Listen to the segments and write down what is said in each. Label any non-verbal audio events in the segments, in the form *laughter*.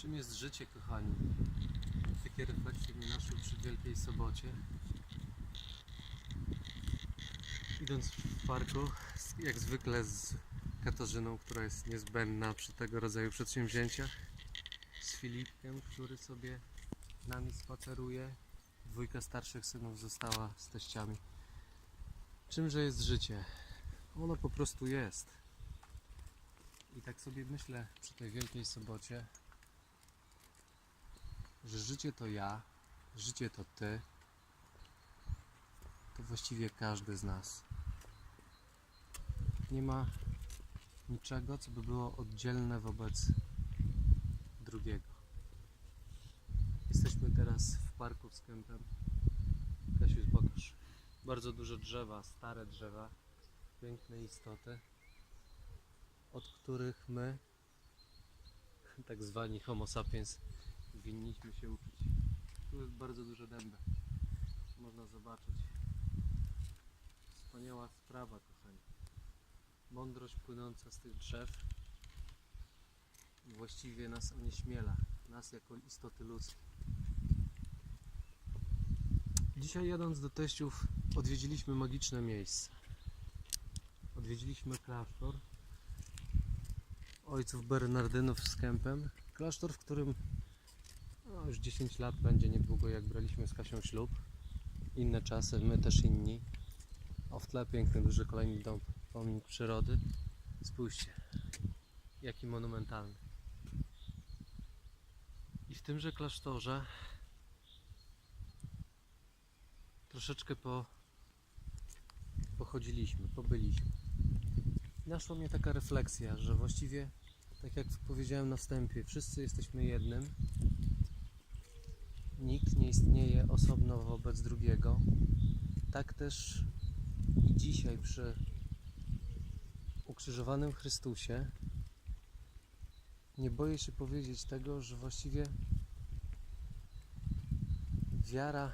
Czym jest życie, kochani? Takie refleksje mnie naszły przy Wielkiej Sobocie. Idąc w parku, jak zwykle z Katarzyną, która jest niezbędna przy tego rodzaju przedsięwzięciach, z Filipkiem, który sobie nami spaceruje. Dwójka starszych synów została z teściami. Czymże jest życie? Ono po prostu jest. I tak sobie myślę przy tej Wielkiej Sobocie, że życie to ja, życie to ty, to właściwie każdy z nas. Nie ma niczego, co by było oddzielne wobec drugiego. Jesteśmy teraz w parku z kępem. Kasiu, pokaż. Bardzo duże drzewa, stare drzewa, piękne istoty, od których my, *laughs* tak zwani homo sapiens, winniśmy się uczyć. Tu jest bardzo duże dęby. Można zobaczyć. Wspaniała sprawa, kochani. Mądrość płynąca z tych drzew właściwie nas onieśmiela. Nas jako istoty ludzkie. Dzisiaj jadąc do teściów odwiedziliśmy magiczne miejsce. Odwiedziliśmy klasztor ojców Bernardynów z kępem. Klasztor, w którym no, już 10 lat będzie niedługo, jak braliśmy z Kasią ślub. Inne czasy, my też inni. O w tle piękny, duży kolejny dom, pomnik przyrody. Spójrzcie, jaki monumentalny. I w tymże klasztorze troszeczkę po, pochodziliśmy, pobyliśmy. Naszła mnie taka refleksja, że właściwie, tak jak powiedziałem na wstępie, wszyscy jesteśmy jednym. Nikt nie istnieje osobno wobec drugiego. Tak też i dzisiaj przy ukrzyżowanym Chrystusie nie boję się powiedzieć tego, że właściwie wiara,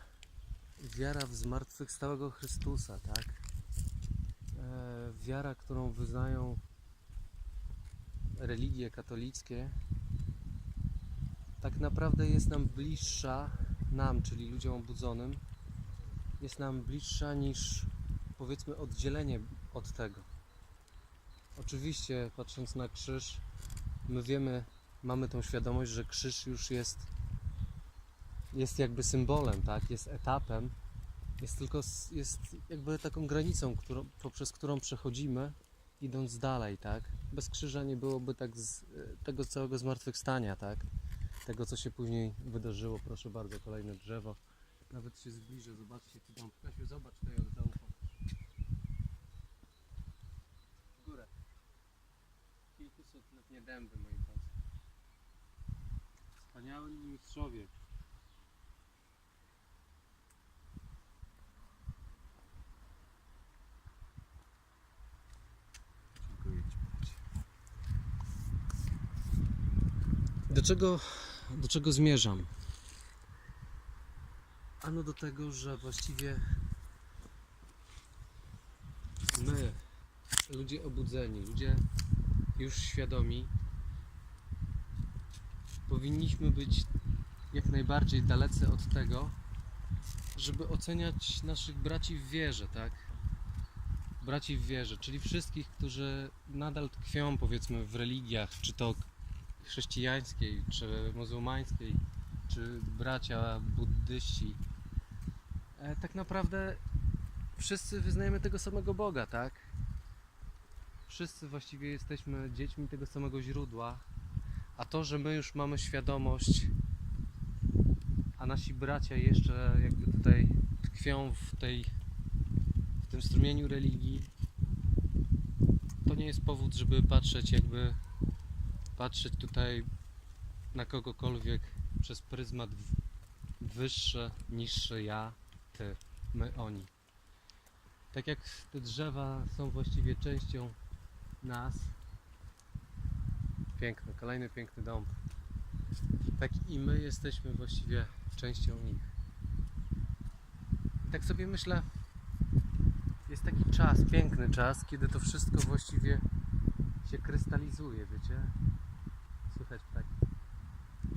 wiara w zmartwychwstałego Chrystusa, tak? E, wiara, którą wyznają religie katolickie, tak naprawdę jest nam bliższa, nam, czyli ludziom obudzonym, jest nam bliższa niż powiedzmy oddzielenie od tego. Oczywiście, patrząc na krzyż, my wiemy, mamy tą świadomość, że krzyż już jest, jest jakby symbolem, tak? Jest etapem, jest tylko jest jakby taką granicą, którą, poprzez którą przechodzimy, idąc dalej, tak? Bez krzyża nie byłoby tak z, tego całego zmartwychwstania, tak? Tego, co się później wydarzyło. Proszę bardzo, kolejne drzewo. Nawet się zbliżę, zobaczcie tu dom. Kasiu, zobacz tutaj od dołu. W górę. Kilkusetletnie dęby, moi drodzy. Wspaniali mistrzowie. Do czego, do czego zmierzam? Ano do tego, że właściwie my, ludzie obudzeni, ludzie już świadomi, powinniśmy być jak najbardziej dalecy od tego, żeby oceniać naszych braci w wierze, tak? Braci w wierze, czyli wszystkich, którzy nadal tkwią, powiedzmy, w religiach, czy to chrześcijańskiej, czy muzułmańskiej, czy bracia buddyści. E, tak naprawdę wszyscy wyznajemy tego samego Boga, tak? Wszyscy właściwie jesteśmy dziećmi tego samego źródła, a to, że my już mamy świadomość, a nasi bracia jeszcze jakby tutaj tkwią w tej w tym strumieniu religii, to nie jest powód, żeby patrzeć jakby patrzeć tutaj na kogokolwiek przez pryzmat wyższe, niższe ja, ty, my, oni. Tak jak te drzewa są właściwie częścią nas. Piękny, kolejny piękny dom. Tak i my jesteśmy właściwie częścią nich. I tak sobie myślę, jest taki czas, piękny czas, kiedy to wszystko właściwie się krystalizuje, wiecie?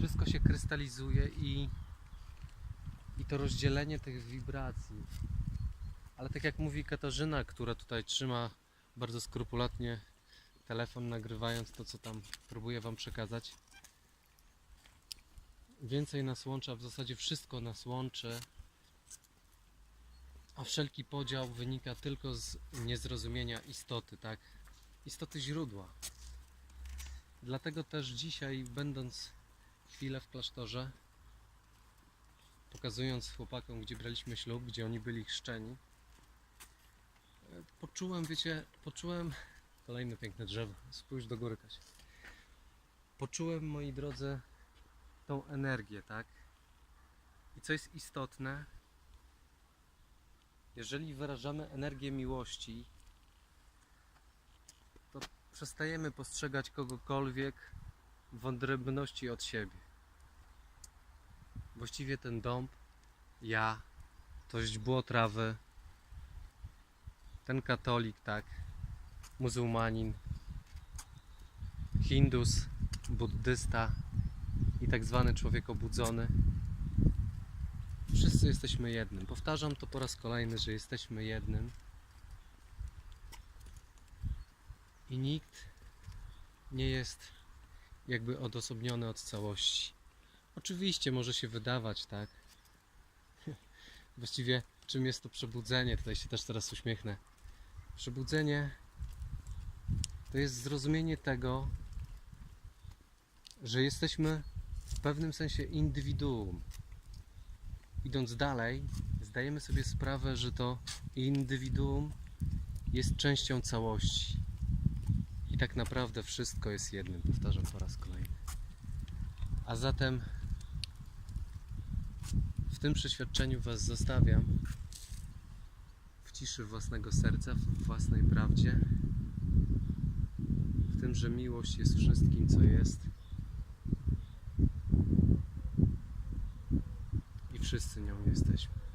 Wszystko się krystalizuje i, i to rozdzielenie tych wibracji. Ale tak jak mówi Katarzyna, która tutaj trzyma bardzo skrupulatnie telefon, nagrywając to, co tam próbuję Wam przekazać. Więcej nas łączy, a w zasadzie wszystko nas łączy, a wszelki podział wynika tylko z niezrozumienia istoty, tak? Istoty źródła. Dlatego też dzisiaj, będąc chwilę w klasztorze, pokazując chłopakom, gdzie braliśmy ślub, gdzie oni byli chrzczeni, poczułem, wiecie, poczułem kolejne piękne drzewo. Spójrz do góry, Kasia. Poczułem, moi drodzy, tą energię, tak? I co jest istotne, jeżeli wyrażamy energię miłości, to przestajemy postrzegać kogokolwiek w odrębności od siebie. Właściwie ten dąb, ja, to źdźbło trawy, ten katolik, tak, muzułmanin, hindus, buddysta i tak zwany człowiek obudzony. Wszyscy jesteśmy jednym. Powtarzam to po raz kolejny, że jesteśmy jednym. I nikt nie jest jakby odosobniony od całości. Oczywiście może się wydawać, tak? Właściwie czym jest to przebudzenie? Tutaj się też teraz uśmiechnę. Przebudzenie to jest zrozumienie tego, że jesteśmy w pewnym sensie indywiduum. Idąc dalej, zdajemy sobie sprawę, że to indywiduum jest częścią całości. I tak naprawdę wszystko jest jednym, powtarzam po raz kolejny. A zatem w tym przeświadczeniu Was zostawiam w ciszy własnego serca, w własnej prawdzie, w tym, że miłość jest wszystkim, co jest. I wszyscy nią jesteśmy.